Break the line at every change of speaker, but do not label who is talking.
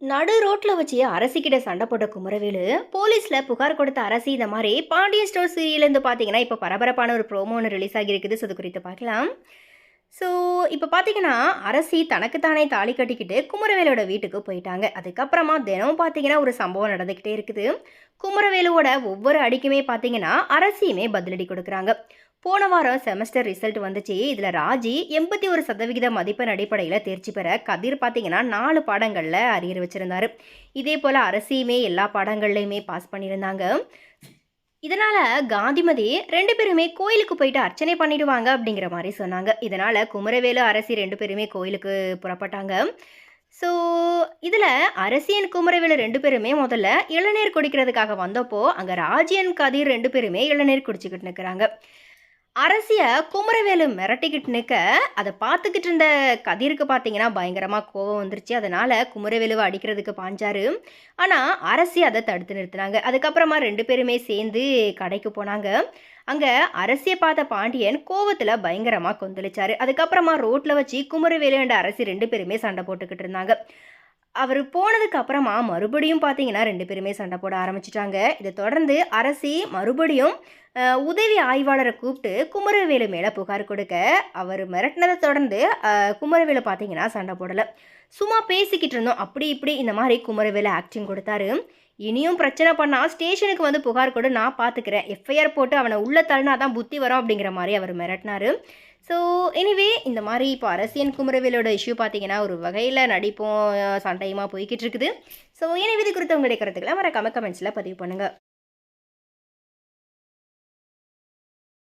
நடு ரோட்ல வச்சு அரசிக்கிட்ட சண்டை போட்ட குமரவேலு போலீஸ்ல புகார் கொடுத்த அரசி இந்த மாதிரி பாண்டியன் ஸ்டோர் சீரியல் இருந்து பார்த்தீங்கன்னா இப்போ பரபரப்பான ஒரு ப்ரோமோ ஒன்று ரிலீஸ் ஆகியிருக்குது ஸோ அது குறித்து பார்க்கலாம். ஸோ இப்போ பார்த்தீங்கன்னா அரசி தனக்குத்தானே தாலி கட்டிக்கிட்டு குமரவேலோட வீட்டுக்கு போயிட்டாங்க. அதுக்கப்புறமா தினமும் பார்த்தீங்கன்னா ஒரு சம்பவம் நடந்துக்கிட்டே இருக்குது. குமரவேலுவோட ஒவ்வொரு அடிக்குமே பார்த்தீங்கன்னா அரசியுமே பதிலடி கொடுக்குறாங்க. போன வாரம் செமஸ்டர் ரிசல்ட் வந்துச்சு. இதில் ராஜி எண்பத்தி ஒரு சதவிகித மதிப்பெண் அடிப்படையில் தேர்ச்சி பெற கதிர் பார்த்தீங்கன்னா நாலு பாடங்களில் அரியர் வச்சுருந்தாரு. இதே போல் அரசியுமே எல்லா பாடங்கள்லையுமே பாஸ் பண்ணியிருந்தாங்க. இதனால் காந்திமதி ரெண்டு பேருமே கோயிலுக்கு போயிட்டு அர்ச்சனை பண்ணிடுவாங்க அப்படிங்கிற மாதிரி சொன்னாங்க. இதனால் குமரவேலு அரசி ரெண்டு பேருமே கோயிலுக்கு புறப்பட்டாங்க. ஸோ இதில் அரசியன் குமரவேலு ரெண்டு பேருமே முதல்ல இளநீர் குடிக்கிறதுக்காக வந்தப்போ அங்கே ராஜியன் கதிர் ரெண்டு பேருமே இளநீர் குடிச்சுக்கிட்டு நிற்கிறாங்க அரசிய குமரவேலு மிரட்டிக்கிட்டு நிற்க அதை பார்த்துக்கிட்டு இருந்த கதிருக்கு பார்த்தீங்கன்னா பயங்கரமாக கோவம் வந்துருச்சு. அதனால் குமரவேலுவை அடிக்கிறதுக்கு பாஞ்சாரு. ஆனால் அரசி அதை தடுத்து நிறுத்தினாங்க. அதுக்கப்புறமா ரெண்டு பேருமே சேர்ந்து கடைக்கு போனாங்க. அங்கே அரசியை பார்த்த பாண்டியன் கோவத்தில் பயங்கரமாக கொந்தளிச்சார். அதுக்கப்புறமா ரோட்டில் வச்சு குமரவேலு அண்ட் அரசி ரெண்டு பேருமே சண்டை போட்டுக்கிட்டு இருந்தாங்க. அவர் போனதுக்கு அப்புறமா மறுபடியும் பார்த்தீங்கன்னா ரெண்டு பேருமே சண்டை போட ஆரம்பிச்சிட்டாங்க. இதை தொடர்ந்து அரசி மறுபடியும் உதவி ஆய்வாளரை கூப்பிட்டு குமரவேலு மேலே புகார் கொடுக்க அவர் மிரட்டினதை தொடர்ந்து குமரவேலு பார்த்தீங்கன்னா சண்டை போடலை. சும்மா பேசிக்கிட்டு இருந்தோம். அப்படி இப்படி இந்த மாதிரி குமரவேலு ஆக்டிங் கொடுத்தாரு. இனியும் பிரச்சனை பண்ணால் ஸ்டேஷனுக்கு வந்து புகார் கொடு நான் பார்த்துக்கிறேன் எஃப்ஐஆர் போட்டு அவனை உள்ளே தள்ளினா தான் புத்தி வரும் அப்படிங்கிற மாதிரி அவர் மிரட்டினாரு. ஸோ எனிவே இந்த மாதிரி இப்போ அரசியன் குமரவேலோட இஷ்யூ பார்த்தீங்கன்னா ஒரு வகையில் நடிப்பும் சண்டையுமா போய்கிட்டு இருக்குது. ஸோ எனவே இது குறித்து உங்களுடைய கருத்துக்களை மறக்காம கமெண்ட்ஸில் பதிவு பண்ணுங்கள்